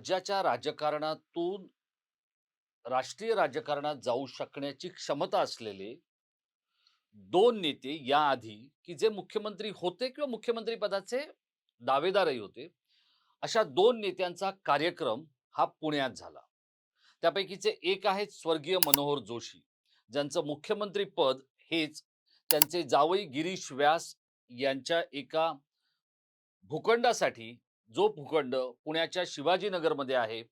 राज्याच्या राजकारणातून राष्ट्रीय राजकारणात जाऊ शकण्याची क्षमता असलेले दोन नेते याआधी की जे मुख्यमंत्री होते किंवा मुख्यमंत्री पदाचे दावेदारही होते अशा दोन नेत्यांचा कार्यक्रम हा पुण्यात झाला. त्यापैकीचे एक आहेत स्वर्गीय मनोहर जोशी ज्यांचं मुख्यमंत्री पद हेच त्यांचे जावई गिरीश व्यास यांच्या एका भूखंडासाठी जो भूखंड पुण्याच्या शिवाजीनगरमध्ये आहे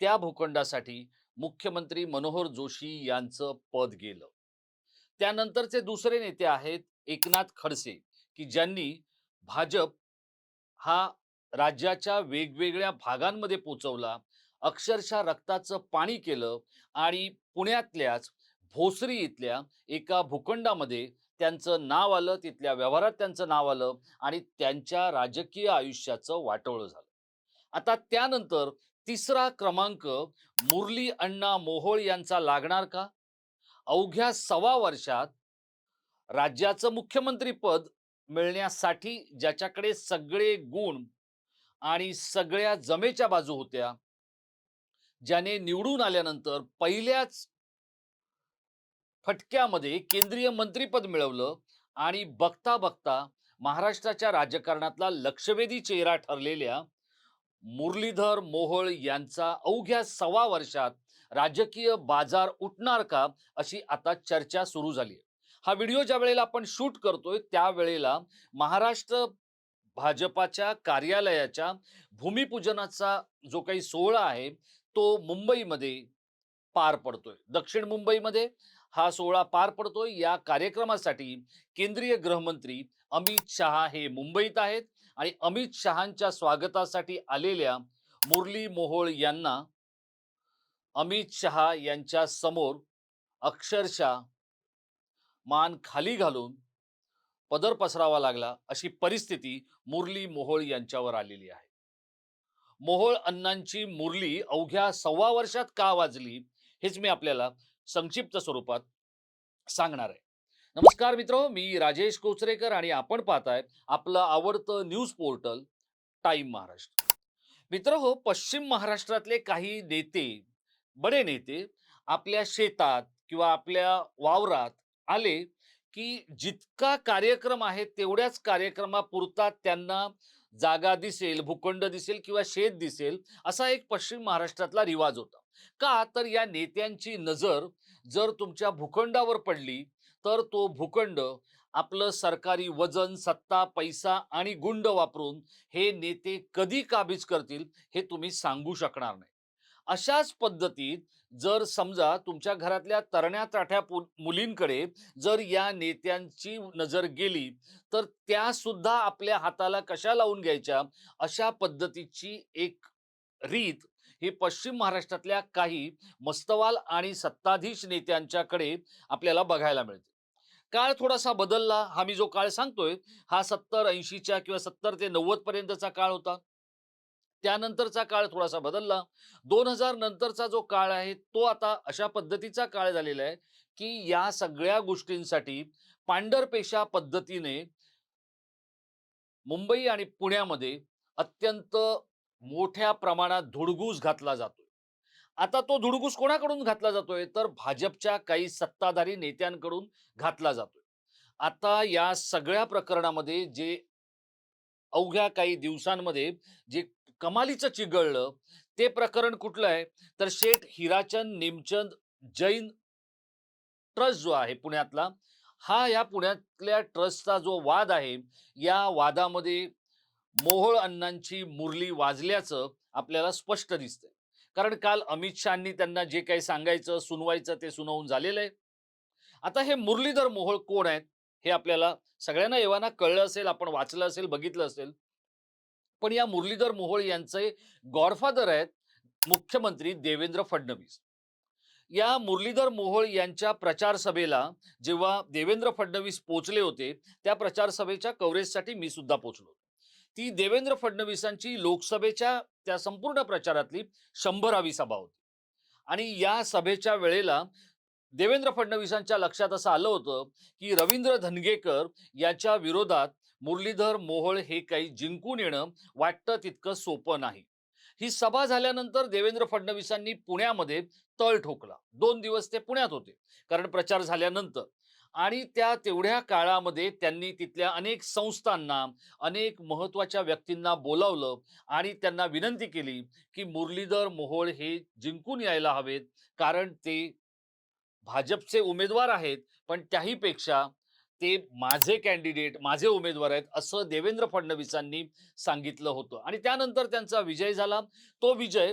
त्या भूखंडासाठी मुख्यमंत्री मनोहर जोशी यांचं पद गेलं. त्यानंतरचे दुसरे नेते आहेत एकनाथ खडसे की ज्यांनी भाजप हा राज्याच्या वेगवेगळ्या भागांमध्ये पोचवला अक्षरशः रक्ताचं पाणी केलं आणि पुण्यातल्याच भोसरी इथल्या एका भूखंडामध्ये त्यांचं नाव आलं तिथल्या व्यवहारात त्यांचं नाव आलं आणि त्यांच्या राजकीय आयुष्याचं वाटोळं झालं. आता त्यानंतर तिसरा क्रमांक मुरली अण्णा मोहोळ यांचा लागणार का? अवघ्या सव्वा वर्षात राज्याचं मुख्यमंत्रीपद मिळण्यासाठी ज्याच्याकडे सगळे गुण आणि सगळ्या जमेच्या बाजू होत्या ज्याने निवडून आल्यानंतर पहिल्याच फटक्यामध्ये केंद्रीय मंत्रीपद मिळवलं आणि बघता बघता महाराष्ट्राच्या राजकारणातला लक्षवेधी चेहरा ठरलेल्या मुरलीधर मोहोळ यांचा अवघ्या सव्वा वर्षात राजकीय बाजार उठणार का अशी आता चर्चा सुरू झाली आहे. हा व्हिडिओ ज्या वेळेला आपण शूट करतोय त्यावेळेला महाराष्ट्र भाजपाच्या कार्यालयाच्या भूमिपूजनाचा जो काही सोहळा आहे तो मुंबईमध्ये पार पडतोय. दक्षिण मुंबईमध्ये हा सोहळा पार पडतोय. या कार्यक्रमासाठी केंद्रीय गृहमंत्री अमित शहा हे मुंबईत आहेत आणि अमित शहांच्या स्वागतासाठी आलेल्या मुरली मोहोळ यांना अमित शहा यांच्या समोर अक्षरशः मान खाली घालून पदर पसरावा लागला अशी परिस्थिती मुरली मोहोळ यांच्यावर आलेली आहे. मोहोळ अण्णांची मुरली अवघ्या सव्वा वर्षात का वाजली हेच मी आपल्याला संक्षिप्त स्वरूपात सांगणार आहे. नमस्कार मित्र मी राजेश कोचरेकर आणि आपण पाहताय आपलं आवडतं न्यूज पोर्टल टाइम महाराष्ट्र. मित्र हो पश्चिम महाराष्ट्रातले काही नेते बडे नेते आपल्या शेतात किंवा आपल्या वावरात आले की जितका कार्यक्रम आहे तेवढ्याच कार्यक्रमापुरता त्यांना जागा दिसेल भूखंड दिसेल किंवा शेत दिसेल असा एक पश्चिम महाराष्ट्रातला रिवाज होता. का? तर या नेत्यांची नजर जर तुमच्या भूखंडावर पडली तर तो भूखंड आपलं सरकारी वजन सत्ता पैसा आणि गुंड वापरून हे नेते कधी काबीज करतील हे तुम्ही सांगू शकणार नाही. अशाच पद्धतीत जर समजा तुमच्या घरातल्या तरण्या ताठ्या मुलींकडे जर या नेत्यांची नजर गेली तर त्या सुद्धा आपल्या हाताला कशा लावून घ्यायच्या? अशा पद्धतीची एक रीत ही पश्चिम महाराष्ट्रातल्या काही मस्तवाल आणि सत्ताधीश नेत्यांच्याकडे आपल्याला बघायला मिळते. काळ थोडासा बदलला. हा मी जो काळ सांगतोय हा सत्तर ऐंशीच्या किंवा सत्तर ते नव्वद पर्यंतचा काळ होता. त्यानंतरचा काळ थोडासा बदलला. दोन हजार नंतरचा जो काळ आहे तो आता अशा पद्धतीचा काळ झालेला आहे की या सगळ्या गोष्टींसाठी पांढरपेशा पद्धतीने मुंबई आणि पुण्यामध्ये अत्यंत मोठ्या प्रमाणात धुडगूस घातला जातोय. आता तो धुडगूस कोणाकडून घातला जातोय? तर भाजपच्या काही सत्ताधारी नेत्यांकडून घातला जातोय. आता या सगळ्या प्रकरणामध्ये जे अवघ्या काही दिवसांमध्ये जे कमालीचं चिघळलं ते प्रकरण कुठलं आहे? तर शेठ हिराचंद नेमचंद जैन ट्रस्ट जो आहे पुण्यातला हा या पुण्यातल्या ट्रस्टचा जो वाद आहे या वादामध्ये मोहोळ अण्णांची मुरली वाजल्याचं आपल्याला स्पष्ट दिसतंय. कारण काल अमित शहानी त्यांना जे काही सांगायचं सुनवायचं ते सुनावून झालेलं आहे. आता हे मुरलीधर मोहोळ कोण आहेत हे आपल्याला सगळ्यांना एव्हाना कळलं असेल आपण वाचलं असेल बघितलं असेल. पण या मुरलीधर मोहोळ यांचे गॉडफादर आहेत मुख्यमंत्री देवेंद्र फडणवीस. या मुरलीधर मोहोळ यांच्या प्रचार सभेला जेव्हा देवेंद्र फडणवीस पोचले होते त्या प्रचार सभेच्या कव्हरेजसाठी मी सुद्धा पोचलो ती देवेंद्र फडणवीसांची लोकसभेच्या त्या संपूर्ण प्रचारातली शंभरावी सभा होती. आणि या सभेच्या वेळेला देवेंद्र फडणवीसांच्या लक्षात असं आलं होतं की रवींद्र धनगेकर याच्या विरोधात मुरलीधर मोहोळ हे काही जिंकून येणं वाटतं तितकं सोपं नाही. ही सभा झाल्यानंतर देवेंद्र फडणवीसांनी पुण्यामध्ये तळ ठोकला. दोन दिवस ते पुण्यात होते. कारण प्रचार झाल्यानंतर. आणि त्या तेवढ्या काळामध्ये त्यांनी तिथल्या अनेक संस्थांना अनेक महत्त्वाच्या व्यक्तींना बोलावलं आणि त्यांना विनंती केली की मुरलीधर मोहोळ हे जिंकून यायला हवेत. कारण ते भाजपचे उमेदवार आहेत. पण त्याहीपेक्षा ते माझे कॅन्डिडेट माझे उमेदवार आहेत असं देवेंद्र फडणवीसांनी सांगितलं होतं. आणि त्यानंतर त्यांचा विजय झाला. तो विजय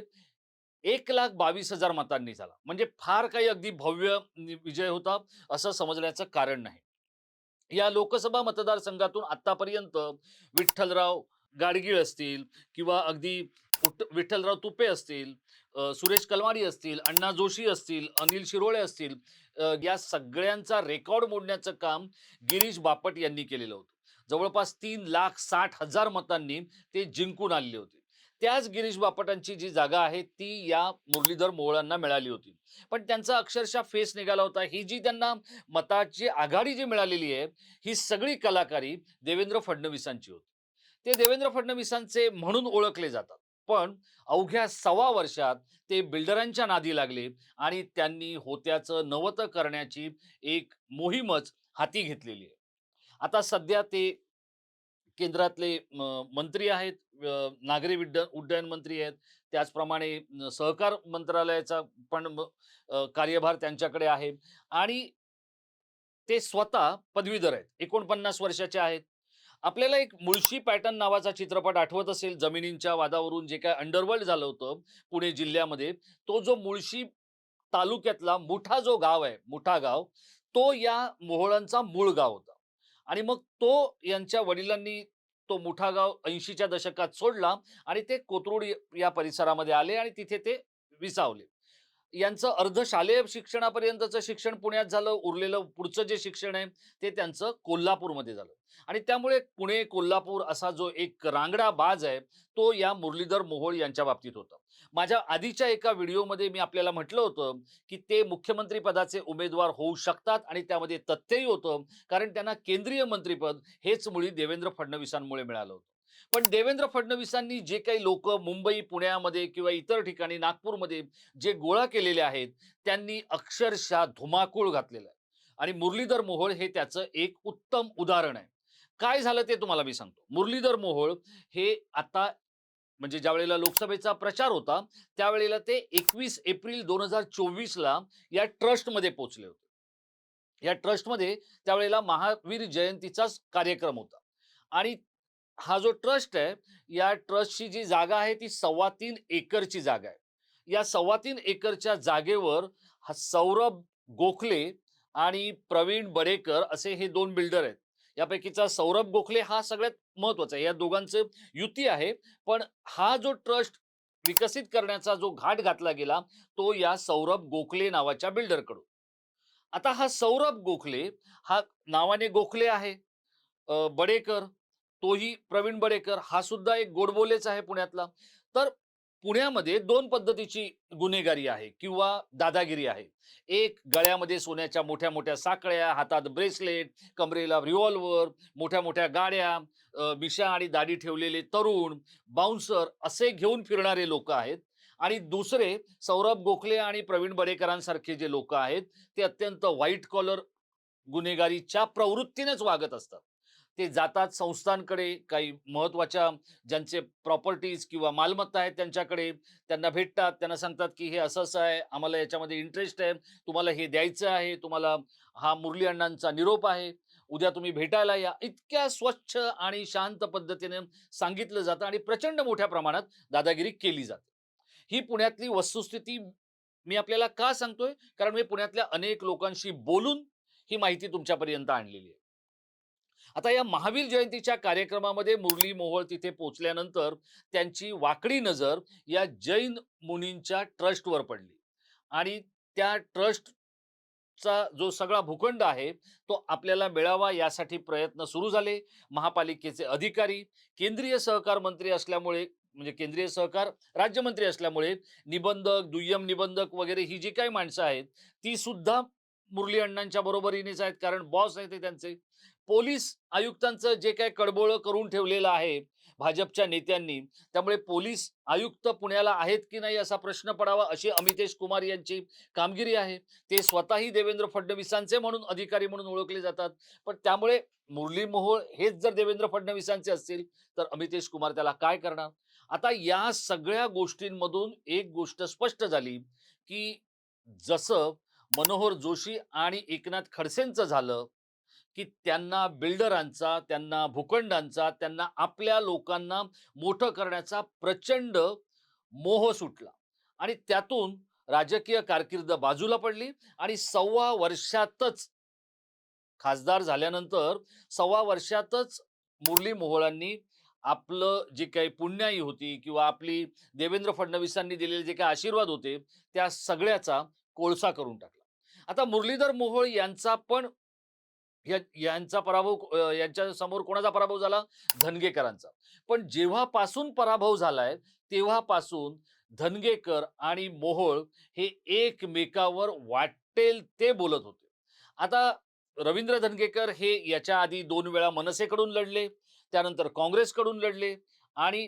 एक लाख बावीस हजार मतांनी झाला. म्हणजे फार काही अगदी भव्य विजय होता असं समजण्याचं कारण नाही. या लोकसभा मतदारसंघातून आतापर्यंत विठ्ठलराव गाडगीळ असतील किंवा अगदी विठ्ठलराव तुपे असतील सुरेश कलमाडी असतील अण्णा जोशी असतील अनिल शिरोळे असतील या सगळ्यांचा रेकॉर्ड मोडण्याचं काम गिरीश बापट यांनी केलेलं होतं. जवळपास तीन लाख साठ हजार मतांनी ते जिंकून आलेले होते. त्याच गिरीश बापटांची जी जागा आहे ती या मुरलीधर मोहळांना मिळाली होती. पण त्यांचा अक्षरशः फेस निघाला होता. ही जी त्यांना मताची आघाडी जी मिळालेली आहे ही सगळी कलाकारी देवेंद्र फडणवीसांची होती. ते देवेंद्र फडणवीसांचे म्हणून ओळखले जातात. पण अवघ्या सव्वा वर्षात ते बिल्डरांच्या नादी लागले आणि त्यांनी होत्याचं नवत करण्याची एक मोहीमच हाती घेतलेली आहे. आता सध्या ते केंद्रातले मंत्री आहेत नागरी विड्ड उड्डयन मंत्री आहेत. त्याचप्रमाणे सहकार मंत्रालयाचा पण कार्यभार त्यांच्याकडे आहे. आणि ते स्वतः पदवीधर आहेत. एकोणपन्नास वर्षाचे आहेत. आपल्याला एक मुळशी पॅटर्न नावाचा चित्रपट आठवत असेल जमिनींच्या वादावरून जे काय अंडरवर्ल्ड झालं होतं पुणे जिल्ह्यामध्ये तो जो मुळशी तालुक्यातला मुठा जो गाव आहे मुठा गाव तो या मोहळांचा मूळ गाव होता. आणि मग तो यांच्या वडिलांनी तो मुठा गाव ऐंशीच्या दशकात सोडला आणि ते कोथरूड या परिसरामध्ये आले आणि तिथे ते विसावले. यांचं अर्ध शालेय शिक्षणापर्यंतचं शिक्षण पुण्यात झालं. उरलेलं पुढचं जे शिक्षण आहे ते त्यांचं कोल्हापूरमध्ये झालं. आणि त्यामुळे पुणे कोल्हापूर असा जो एक रांगडा बाज आहे तो या मुरलीधर मोहोळ यांच्या बाबतीत होता. माझ्या आधीच्या एका व्हिडिओमध्ये मी आपल्याला म्हटलं होतं की ते मुख्यमंत्री पदाचे उमेदवार होऊ शकतात आणि त्यामध्ये तथ्यही होतं कारण त्यांना केंद्रीय मंत्रीपद हेच मुळी देवेंद्र फडणवीसांमुळे मिळालं होतं. पण देवेंद्र फडणवीसांनी जे काही लोक मुंबई पुण्यामध्ये किंवा इतर ठिकाणी नागपूरमध्ये जे गोळा केलेले आहेत त्यांनी अक्षरशः धुमाकूळ घातलेला आहे. आणि मुरलीधर मोहोळ हे त्याचं एक उत्तम उदाहरण आहे. काय झालं ते तुम्हाला मी सांगतो. मुरलीधर मोहोळ हे आता म्हणजे ज्या वेळेला लोकसभेचा प्रचार होता त्यावेळेला ते एकवीस एप्रिल दोन हजार चोवीसला या ट्रस्टमध्ये पोचले होते. या ट्रस्टमध्ये त्यावेळेला महावीर जयंतीचाच कार्यक्रम होता. आणि हा जो ट्रस्ट आहे या ट्रस्टची जी जागा आहे ती सव्वा तीन एकरची जागा आहे. या सव्वा तीन एकरच्या जागेवर हा सौरभ गोखले आणि प्रवीण बडेकर असे हे दोन बिल्डर आहेत. यापैकीचा सौरभ गोखले हा सगळ्यात महत्त्वाचा आहे. या दोघांचं युती आहे पण हा जो ट्रस्ट विकसित करण्याचा जो घाट घातला गेला तो या सौरभ गोखले नावाच्या बिल्डरकडून. आता हा सौरभ गोखले हा नावाने गोखले आहे. बडेकर तोही प्रवीण बडेकर. हा सुद्धा एक गोडबोलेच आहे पुण्यातला. तर पुण्यामध्ये दोन पद्धतीची गुन्हेगारी आहे किंवा दादागिरी आहे. एक गळ्यामध्ये सोन्याच्या मोठ्या मोठ्या साकळ्या हातात ब्रेसलेट कमरेला रिव्हॉल्वर मोठ्या मोठ्या गाड्या मिशा आणि दाढी ठेवलेले तरुण बाउन्सर असे घेऊन फिरणारे लोक आहेत. आणि दुसरे सौरभ गोखले आणि प्रवीण बडेकरांसारखे जे लोक आहेत ते अत्यंत व्हाईट कॉलर गुन्हेगारीच्या प्रवृत्तीनेच वागत असतात. ते जातात संस्थांकडे काही महत्त्वाच्या ज्यांचे प्रॉपर्टीज किंवा मालमत्ता आहेत त्यांच्याकडे. त्यांना भेटतात त्यांना सांगतात की हे असं असं आहे आम्हाला याच्यामध्ये इंटरेस्ट आहे तुम्हाला हे द्यायचं आहे तुम्हाला हा मुरली अण्णांचा निरोप आहे उद्या तुम्ही भेटायला या. इतक्या स्वच्छ आणि शांत पद्धतीने सांगितलं जातं आणि प्रचंड मोठ्या प्रमाणात दादागिरी केली जाते. ही पुण्यातली वस्तुस्थिती मी आपल्याला का सांगतोय? कारण मी पुण्यातल्या अनेक लोकांशी बोलून ही माहिती तुमच्यापर्यंत आणलेली आहे. आता या महावीर जयंतीच्या कार्यक्रमामध्ये मुरली मोहोळ तिथे पोहोचल्यानंतर त्यांची वाकडी नजर या जैन मुनींच्या ट्रस्टवर पडली. आणि त्या ट्रस्टचा जो सगळा भूखंड आहे तो आपल्याला मिळावा यासाठी प्रयत्न सुरू झाले. महापालिकेचे अधिकारी केंद्रीय सहकार मंत्री असल्यामुळे म्हणजे केंद्रीय सहकार राज्यमंत्री असल्यामुळे निबंधक दुय्यम निबंधक वगैरे ही जी काही माणसं आहेत ती सुद्धा मुरली अण्णांच्या बरोबरीनेच आहेत. कारण बॉस आहेत ते त्यांचे. पोलीस आयुक्तांचं जे काय कडबोळं करून ठेवलेलं आहे भाजपच्या नेत्यांनी त्यामुळे पोलीस आयुक्त पुण्याला आहेत की नाही असा प्रश्न पडावा अशी अमितेश कुमार यांची कामगिरी आहे. ते स्वतःही देवेंद्र फडणवीसांचे म्हणून अधिकारी म्हणून ओळखले जातात. पण त्यामुळे मुरली मोहोळ हेच जर देवेंद्र फडणवीसांचे असतील तर अमितेश कुमार त्याला काय करणार? आता या सगळ्या गोष्टींमधून एक गोष्ट स्पष्ट झाली की जसं मनोहर जोशी आणि एकनाथ खडसेंचं झालं की त्यांना बिल्डरांचा त्यांना भूखंडांचा त्यांना आपल्या लोकांना मोठं करण्याचा प्रचंड मोह सुटला. आणि त्यातून राजकीय कारकीर्द बाजूला पडली आणि सव्वा वर्षातच खासदार झाल्यानंतर सव्वा वर्षातच मुरली मोहोळांनी आपलं जे काही पुण्याई होती किंवा आपली देवेंद्र फडणवीसांनी दिलेले जे काही आशीर्वाद होते त्या सगळ्याचा कोळसा करून टाकला. आता मुरलीधर मोहोळ यांचा पण या- यांचा पराभव यांच्या समोर कोणाचा पराभव झाला? धनगेकरांचा. पण जेव्हापासून पराभव झालाय तेव्हापासून धनगेकर आणि मोहोळ हे एकमेकावर वाटेल ते बोलत होते. आता रवींद्र धनगेकर हे याच्या आधी दोन वेळा मनसेकडून लढले त्यानंतर काँग्रेसकडून लढले आणि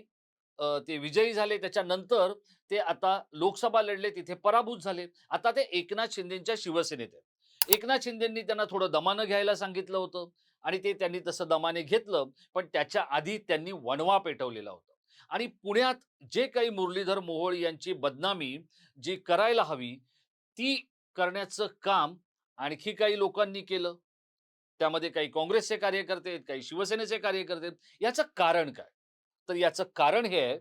ते विजयी झाले. त्याच्यानंतर ते आता लोकसभा लढले तिथे पराभूत झाले. आता ते एकनाथ शिंदेच्या शिवसेनेत आहेत. एकनाथ शिंदेंनी त्यांना थोडं दमानं घ्यायला सांगितलं होतं आणि ते त्यांनी तसं दमाने घेतलं पण त्याच्या आधी त्यांनी वणवा पेटवलेला होता. आणि पुण्यात जे काही मुरलीधर मोहोळ यांची बदनामी जी करायला हवी ती करण्याचं काम आणखी काही लोकांनी केलं. त्यामध्ये काही काँग्रेसचे कार्यकर्ते आहेत काही शिवसेनेचे कार्यकर्ते आहेत. याचं कारण काय? तर याचं कारण हे आहे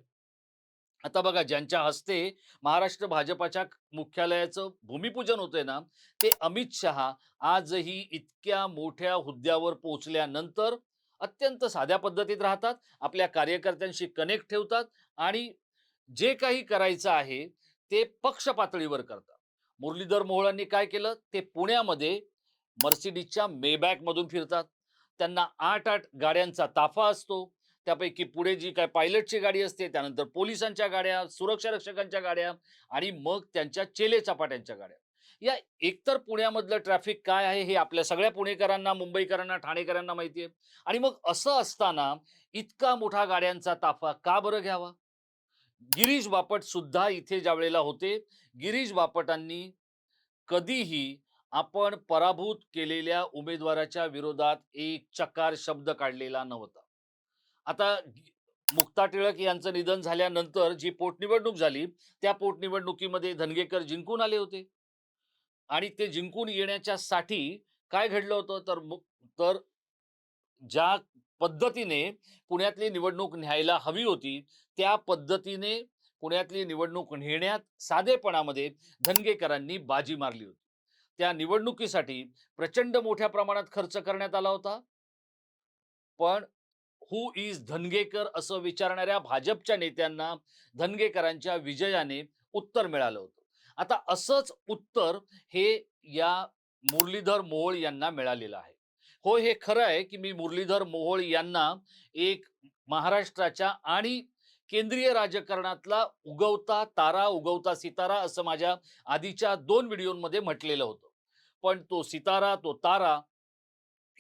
आता बघा ज्यांच्या हस्ते महाराष्ट्र भाजपाच्या मुख्यालयाचं भूमिपूजन होतंय ना ते अमित शहा आजही इतक्या मोठ्या हुद्द्यावर पोहोचल्यानंतर अत्यंत साध्या पद्धतीत राहतात आपल्या कार्यकर्त्यांशी कनेक्ट ठेवतात आणि जे काही करायचं आहे ते पक्ष पातळीवर करतात. मुरलीधर मोहोळांनी काय केलं? ते पुण्यामध्ये मर्सिडीजच्या मेबॅकमधून फिरतात. त्यांना आठ आठ गाड्यांचा ताफा असतो. त्यापैकी पुढे जी काय पायलटची गाडी असते त्यानंतर पोलिसांच्या गाड्या सुरक्षा रक्षकांच्या गाड्या आणि मग त्यांच्या चेले चपाट्यांच्या गाड्या. या एकतर पुण्यामधलं ट्रॅफिक काय आहे हे आपल्या सगळ्या पुणेकरांना मुंबईकरांना ठाणेकरांना माहिती आहे. आणि मग असं असताना इतका मोठा गाड्यांचा ताफा का बरं घ्यावा? गिरीश बापट सुद्धा इथे ज्या वेळेला होते गिरीश बापटांनी कधीही आपण पराभूत केलेल्या उमेदवाराच्या विरोधात एक चकार शब्द काढलेला नव्हता. आता मुक्ता टिळक यांचं निधन झाल्यानंतर जी पोटनिवडणूक झाली त्या पोटनिवडणुकीमध्ये धनगेकर जिंकून आले होते. आणि ते जिंकून येण्याच्या साठी काय घडलं होतं? तर मु- तर ज्या पद्धतीने पुण्यातली निवडणूक न्यायला हवी होती त्या पद्धतीने पुण्यातली निवडणूक नेण्यात साधेपणामध्ये धनगेकरांनी बाजी मारली होती. त्या निवडणुकीसाठी प्रचंड मोठ्या प्रमाणात खर्च करण्यात आला होता. पण हु इज धनगेकर असं विचारणाऱ्या भाजपच्या नेत्यांना धनगेकरांच्या विजयाने उत्तर मिळालं होतं. आता असंच उत्तर हे या मुरलीधर मोहोळ यांना मिळालेलं आहे. हो हे खरं आहे की मी मुरलीधर मोहोळ यांना एक महाराष्ट्राच्या आणि केंद्रीय राजकारणातला उगवता तारा उगवता सितारा असं माझ्या आधीच्या दोन व्हिडिओमध्ये म्हटलेलं होतं. पण तो सितारा तो तारा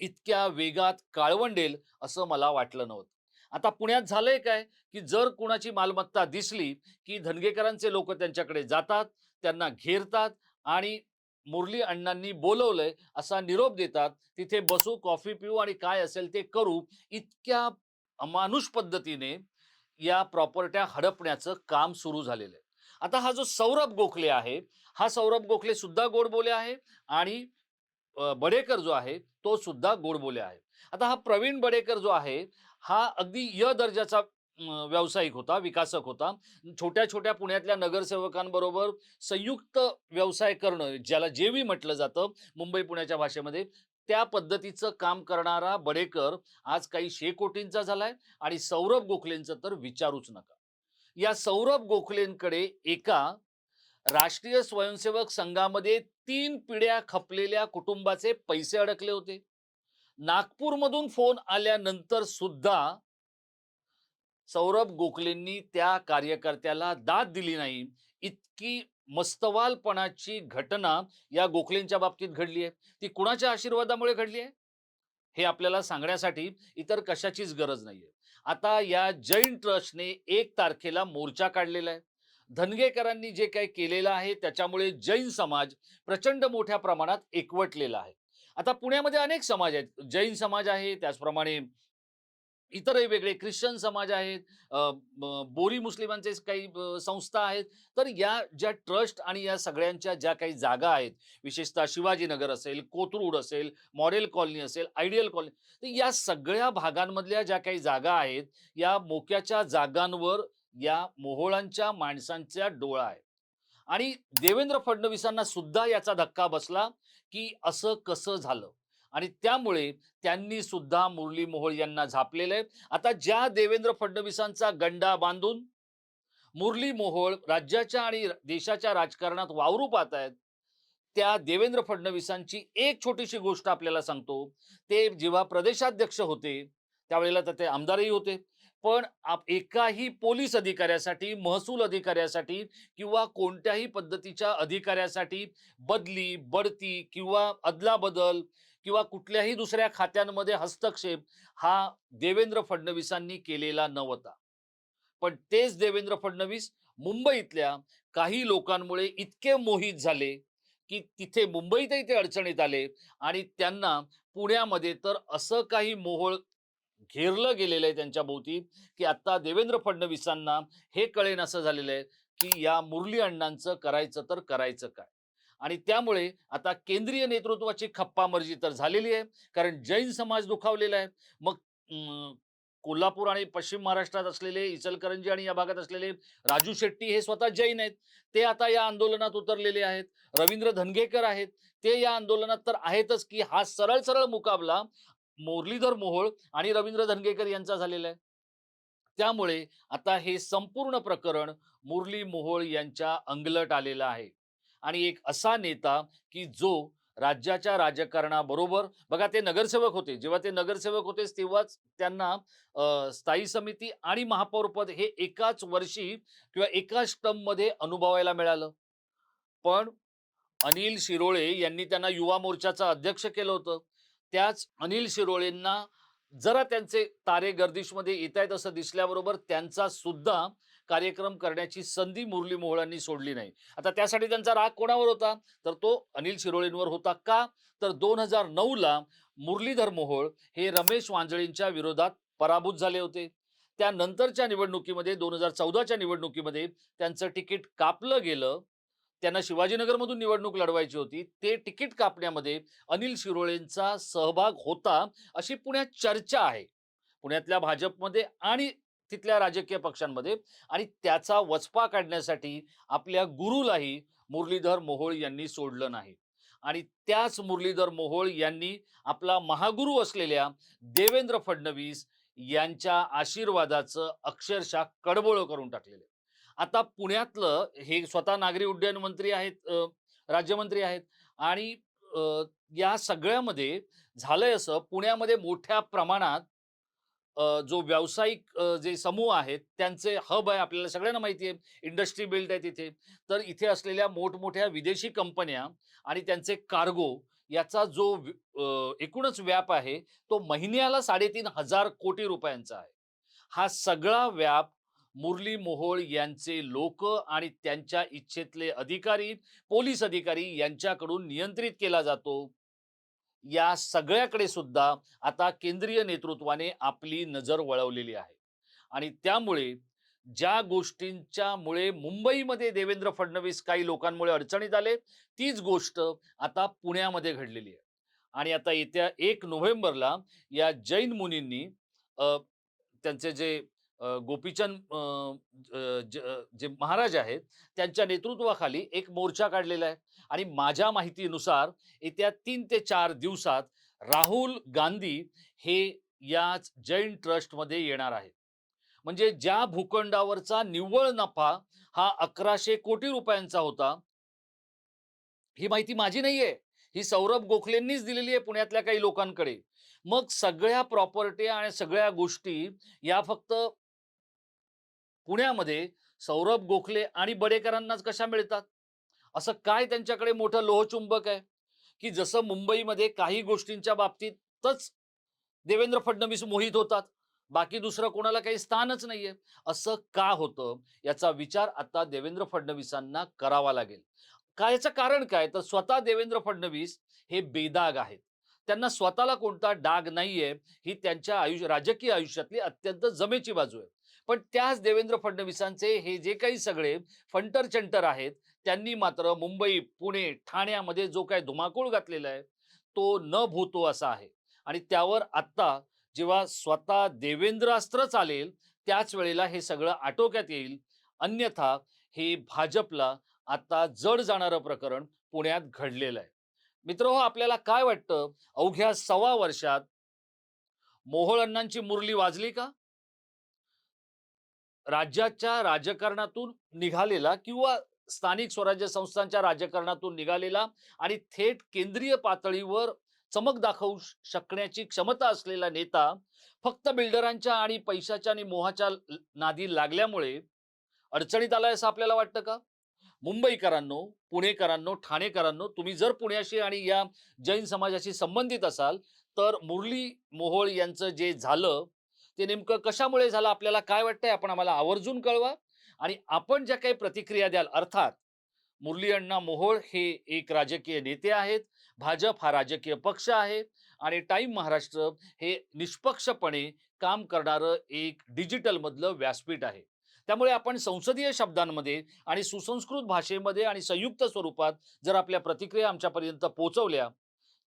इतक्या वेगात काळवंडेल असं मला वाटलं नव्हतं. आता पुण्यात झालंय काय की जर कुणाची मालमत्ता दिसली की धनगेकरांचे लोक त्यांच्याकडे जातात त्यांना घेरतात आणि मुरली अण्णांनी बोलवलंय असा निरोप देतात तिथे बसू कॉफी पिऊ आणि काय असेल ते करू इतक्या अमानुष पद्धतीने या प्रॉपर्ट्या हडपण्याचं काम सुरू झालेलं आहे. आता हा जो सौरभ गोखले आहे हा सौरभ गोखले सुद्धा गोड बोले आहे आणि बडेकर जो आहे तो सुद्धा गोड बोले आहे आता हा प्रवीण बडेकर जो आहे हा अगदी य दर्जाचा व्यावसायिक होता विकासक होता. छोट्या छोट्या पुण्यातल्या नगरसेवकांबरोबर संयुक्त व्यवसाय करणं ज्याला जेवी म्हटलं जातं मुंबई पुण्याच्या भाषेमध्ये त्या पद्धतीचं काम करणारा बडेकर आज काही शेकोटींचा झालाय आणि सौरभ गोखलेंचं तर विचारूच नका. या सौरभ गोखलेंकडे एका राष्ट्रीय स्वयंसेवक संघामध्ये तीन पिढ्या खपलेल्या कुटुंबाचे पैसे अडकले होते. नागपूरमधून फोन आल्यानंतर सुद्धा सौरभ गोखलेंनी त्या कार्यकर्त्याला दाद दिली नाही. इतकी मस्तवालपणाची घटना या गोखलेंच्या बाबतीत घडली आहे. ती कुणाच्या आशीर्वादामुळे घडली आहे? हे आपल्याला सांगण्यासाठी इतर कशाचीच गरज नाहीये. आता या जैन ट्रस्टने एक तारखेला मोर्चा काढलेला आहे. धनगेकरांनी जे काही केलेलं आहे त्याच्यामुळे जैन समाज प्रचंड मोठ्या प्रमाणात एकवटलेला आहे. आता पुण्यामध्ये अनेक समाज आहेत. जैन समाज आहे त्याचप्रमाणे इतरही वेगळे ख्रिश्चन समाज आहेत बोरी मुस्लिमांचे काही संस्था आहेत. तर या ज्या ट्रस्ट आणि या सगळ्यांच्या ज्या काही जागा आहेत विशेषतः शिवाजीनगर असेल कोथरूड असेल मॉडेल कॉलनी असेल आयडियल कॉलनी तर या सगळ्या भागांमधल्या ज्या काही जागा आहेत या मोक्याच्या जागांवर या मोहोळांच्या माणसांचा डोळा आहे. आणि देवेंद्र फडणवीसांना सुद्धा याचा धक्का बसला की असं कसं झालं? आणि त्यामुळे त्यांनी सुद्धा मुरली मोहोळ यांना झापलेलं आहे. आता ज्या देवेंद्र फडणवीसांचा गंडा बांधून मुरली मोहोळ राज्याच्या आणि देशाच्या राजकारणात वावरू पाहत आहेत त्या देवेंद्र फडणवीसांची एक छोटीशी गोष्ट आपल्याला सांगतो. ते जेव्हा प्रदेशाध्यक्ष होते त्यावेळेला तर ते आमदारही होते. पण आप एकाही पोलीस अधिकाऱ्यासाठी महसूल अधिकाऱ्यासाठी किंवा कोणत्याही पद्धतीच्या अधिकाऱ्यासाठी बदली बढती किंवा अदलाबदल किंवा कुठल्याही दुसऱ्या खात्यांमध्ये हस्तक्षेप हा देवेंद्र फडणवीसांनी केलेला नव्हता. पण तेच देवेंद्र फडणवीस मुंबईतल्या काही लोकांमुळे इतके मोहित झाले की तिथे मुंबईतही ते अडचणीत आले आणि त्यांना पुण्यामध्ये तर असं काही मोहोळ घेरलं गेलेलं आहे त्यांच्या भोवती की आता देवेंद्र फडणवीसांना हे कळेन असं झालेलं आहे की या मुरली अण्णांचं करायचं तर करायचं काय? आणि त्यामुळे आता केंद्रीय नेतृत्वाची खप्पामर्जी तर झालेली आहे कारण जैन समाज दुखावलेला आहे. मग अं, कोल्हापूर आणि पश्चिम महाराष्ट्रात असलेले इचलकरंजी आणि या भागात असलेले राजू शेट्टी हे स्वतः जैन आहेत. ते आता या आंदोलनात उतरलेले आहेत. रवींद्र धनगेकर आहेत. ते या आंदोलनात तर आहेतच की हा सरळ सरळ मुकाबला मुरलीधर मोहोळ आणि रवींद्र धनगेकर यांचा झालेला आहे. त्यामुळे आता हे संपूर्ण प्रकरण मुरली मोहोळ यांच्या अंगलट आलेलं आहे. आणि एक असा नेता की जो राज्याच्या राजकारणाबरोबर बघा ते नगरसेवक होते. जेव्हा ते नगरसेवक होते तेव्हाच त्यांना स्थायी समिती आणि महापौरपद हे एकाच वर्षी किंवा एकाच टर्ममध्ये अनुभवायला मिळालं. पण अनिल शिरोळे यांनी त्यांना युवा मोर्चाचं अध्यक्ष केलं होतं. त्याच अनिल शिरोळेंना जरा त्यांचे तारे गर्दीशमध्ये येत आहेत असं दिसल्याबरोबर त्यांचा सुद्धा कार्यक्रम करण्याची संधी मुरली मोहळांनी सोडली नाही. आता त्यासाठी त्यांचा राग कोणावर होता? तर तो अनिल शिरोळेंवर होता का? तर दोन हजार नऊला मुरलीधर मोहोळ हे रमेश वांजळींच्या विरोधात पराभूत झाले होते. त्यानंतरच्या निवडणुकीमध्ये दोन हजार चौदाच्या निवडणुकीमध्ये त्यांचं तिकीट कापलं गेलं. त्यांना शिवाजीनगरमधून निवडणूक लढवायची होती. ते तिकीट कापण्यामध्ये अनिल शिरोळेंचा सहभाग होता अशी पुण्यात चर्चा आहे. पुण्यातल्या भाजपमध्ये आणि तिथल्या राजकीय पक्षांमध्ये आणि त्याचा वचपा काढण्यासाठी आपल्या गुरुलाही मुरलीधर मोहोळ यांनी सोडलं नाही. आणि त्याच मुरलीधर मोहोळ यांनी आपला महागुरु असलेल्या देवेंद्र फडणवीस यांच्या आशीर्वादाचं अक्षरशः कडबोळं करून टाकलेलं आता पुण्यातलं हे स्वतः नागरी उड्डयन मंत्री आहेत राज्यमंत्री आहेत आणि या सगळ्यामध्ये झालंय असं पुण्यामध्ये मोठ्या प्रमाणात जो व्यावसायिक जे समूह आहेत त्यांचे हब आहे आपल्याला सगळ्यांना माहिती आहे इंडस्ट्री बिल्ड आहे तिथे. तर इथे असलेल्या मोठमोठ्या विदेशी कंपन्या आणि त्यांचे कार्गो याचा जो एकूणच व्याप आहे तो महिन्याला साडेतीन हजार कोटी रुपयांचा आहे. हा सगळा व्याप मुरली मोहोळ यांचे लोक आणि त्यांच्या इच्छेतले अधिकारी पोलीस अधिकारी यांच्याकडून नियंत्रित केला जातो. या सगळ्याकडे सुद्धा आता केंद्रीय नेतृत्वाने आपली नजर वळवलेली आहे. आणि त्यामुळे ज्या गोष्टींच्या मुळे मुंबईमध्ये देवेंद्र फडणवीस काही लोकांमुळे अडचणीत आले तीच गोष्ट आता पुण्यामध्ये घडलेली आहे. आणि आता येत्या एक नोव्हेंबरला या जैन मुनींनी त्यांचे जे गोपीचंद जे महाराज आहेत त्यांच्या नेतृत्वाखाली एक मोर्चा काढलेला आहे. आणि माझ्या माहितीनुसार येत्या तीन ते चार दिवसात राहुल गांधी हे याच जैन ट्रस्टमध्ये येणार आहेत. म्हणजे ज्या भूखंडावरचा निव्वळ नफा हा अकराशे कोटी रुपयांचा होता ही माहिती माझी नाहीये. ही सौरभ गोखलेंनीच दिलेली आहे पुण्यातल्या काही लोकांकडे. मग सगळ्या प्रॉपर्टी आणि सगळ्या गोष्टी या फक्त पुण्यामध्ये सौरभ गोखले आणि बडेकरांनाच कशा मिळतात? असं काय त्यांच्याकडे मोठं लोहचुंबक आहे? की जसं मुंबईमध्ये काही गोष्टींच्या बाबतीतच देवेंद्र फडणवीस मोहित होतात बाकी दुसरं कोणाला काही स्थानच नाहीये? असं का होतं? याचा विचार आता देवेंद्र फडणवीसांना करावा लागेल. काय याचं कारण काय? तर स्वतः देवेंद्र फडणवीस हे बेदाग आहेत. त्यांना स्वतःला कोणता डाग नाहीये ही त्यांच्या आयुष्य राजकीय आयुष्यातली अत्यंत जमेची बाजू आहे. पण त्याच देवेंद्र फडणवीसांचे हे जे काही सगळे फंटर चंटर आहेत त्यांनी मात्र मुंबई पुणे ठाण्यामध्ये जो काय धुमाकूळ घातलेला आहे तो न भूतो असा आहे. आणि त्यावर आत्ता जेव्हा स्वतः देवेंद्रास्त्र चालेल त्याच वेळेला हे सगळं आटोक्यात येईल. अन्यथा हे भाजपला आता जड जाणारं प्रकरण पुण्यात घडलेलं आहे. मित्र हो आपल्याला काय वाटतं? अवघ्या सव्वा वर्षात मोहोळ अण्णांची मुरली वाजली का? राज्याच्या राजकारणातून निघालेला किंवा स्थानिक स्वराज्य संस्थांच्या राजकारणातून निघालेला आणि थेट केंद्रीय पातळीवर चमक दाखवू शकण्याची क्षमता असलेला नेता फक्त बिल्डरांच्या आणि पैशाच्या आणि मोहाच्या नादी लागल्यामुळे अडचणीत आलाय असं आपल्याला वाटतं का? मुंबईकरांनो पुणेकरांनो ठाणेकरांनो तुम्ही जर पुण्याशी आणि या जैन समाजाशी संबंधित असाल तर मुरली मोहोळ यांचं जे झालं ते नेमकं कशामुळे झालं आपल्याला काय वाटतंय आपण आम्हाला आवर्जून कळवा. आणि आपण ज्या काही प्रतिक्रिया द्याल अर्थात मुरली अण्णा मोहोळ हे एक राजकीय नेते आहेत भाजप हा राजकीय पक्ष आहे आणि टाईम महाराष्ट्र हे निष्पक्षपणे काम करणारं एक डिजिटलमधलं व्यासपीठ आहे. त्यामुळे आपण संसदीय शब्दांमध्ये आणि सुसंस्कृत भाषेमध्ये आणि संयुक्त स्वरूपात जर आपल्या प्रतिक्रिया आमच्यापर्यंत पोहोचवल्या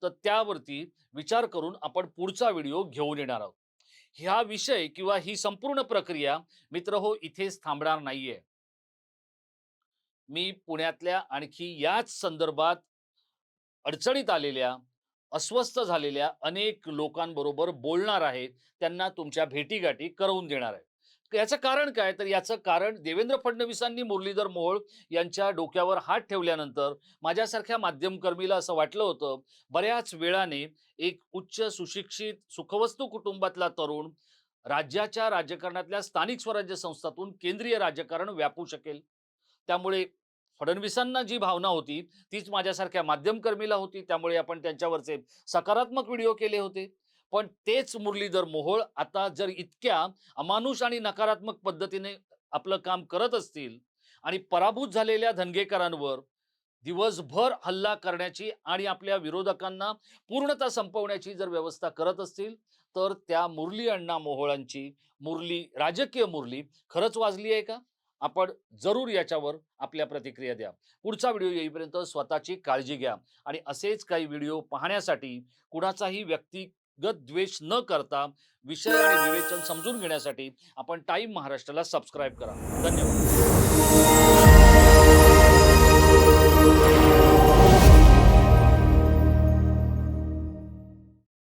तर त्यावरती विचार करून आपण पुढचा व्हिडिओ घेऊन येणार आहोत. ह्या विषय किंवा ही संपूर्ण प्रक्रिया मित्र हो इथेच थांबणार नाहीये. मी पुण्यातल्या आणखी याच संदर्भात अडचणीत आलेल्या अस्वस्थ झालेल्या अनेक लोकांबरोबर बोलणार आहे त्यांना तुमच्या भेटीगाठी करवून देणार आहे. याचं कारण काय? तर याचं कारण देवेंद्र फडणवीसांनी मुरलीधर मोहोळ यांच्या डोक्यावर हात ठेवल्यानंतर माझ्यासारख्या माध्यमकर्मीला असं वाटलं होतं बऱ्याच वेळाने एक उच्च सुशिक्षित सुखवस्तू कुटुंबातला तरुण राज्याच्या राजकारणातल्या स्थानिक स्वराज्य संस्थातून केंद्रीय राजकारण व्यापू शकेल. त्यामुळे फडणवीसांना जी भावना होती तीच माझ्यासारख्या माध्यमकर्मीला होती. त्यामुळे आपण त्यांच्यावरचे सकारात्मक व्हिडिओ केले होते. पण तेच मुरलीधर मोहोळ आता जर इतक्या अमानुष आणि नकारात्मक पद्धतीने आपलं काम करत असतील आणि पराभूत झालेल्या धनगेकरांवर दिवसभर हल्ला करण्याची आणि आपल्या विरोधकांना पूर्णतः संपवण्याची जर व्यवस्था करत असतील तर त्या मुरली अण्णा मोहोळांची मुरली राजकीय मुरली खरंच वाजली आहे का? आपण जरूर याच्यावर आपल्या प्रतिक्रिया द्या. पुढचा व्हिडिओ येईपर्यंत स्वतःची काळजी घ्या आणि असेच काही व्हिडिओ पाहण्यासाठी कुणाचाही व्यक्ती द्वेष न करता विषय आणि विवेचन समजून घेण्यासाठी आपण टाईम महाराष्ट्राला सबस्क्राईब करा. धन्यवाद.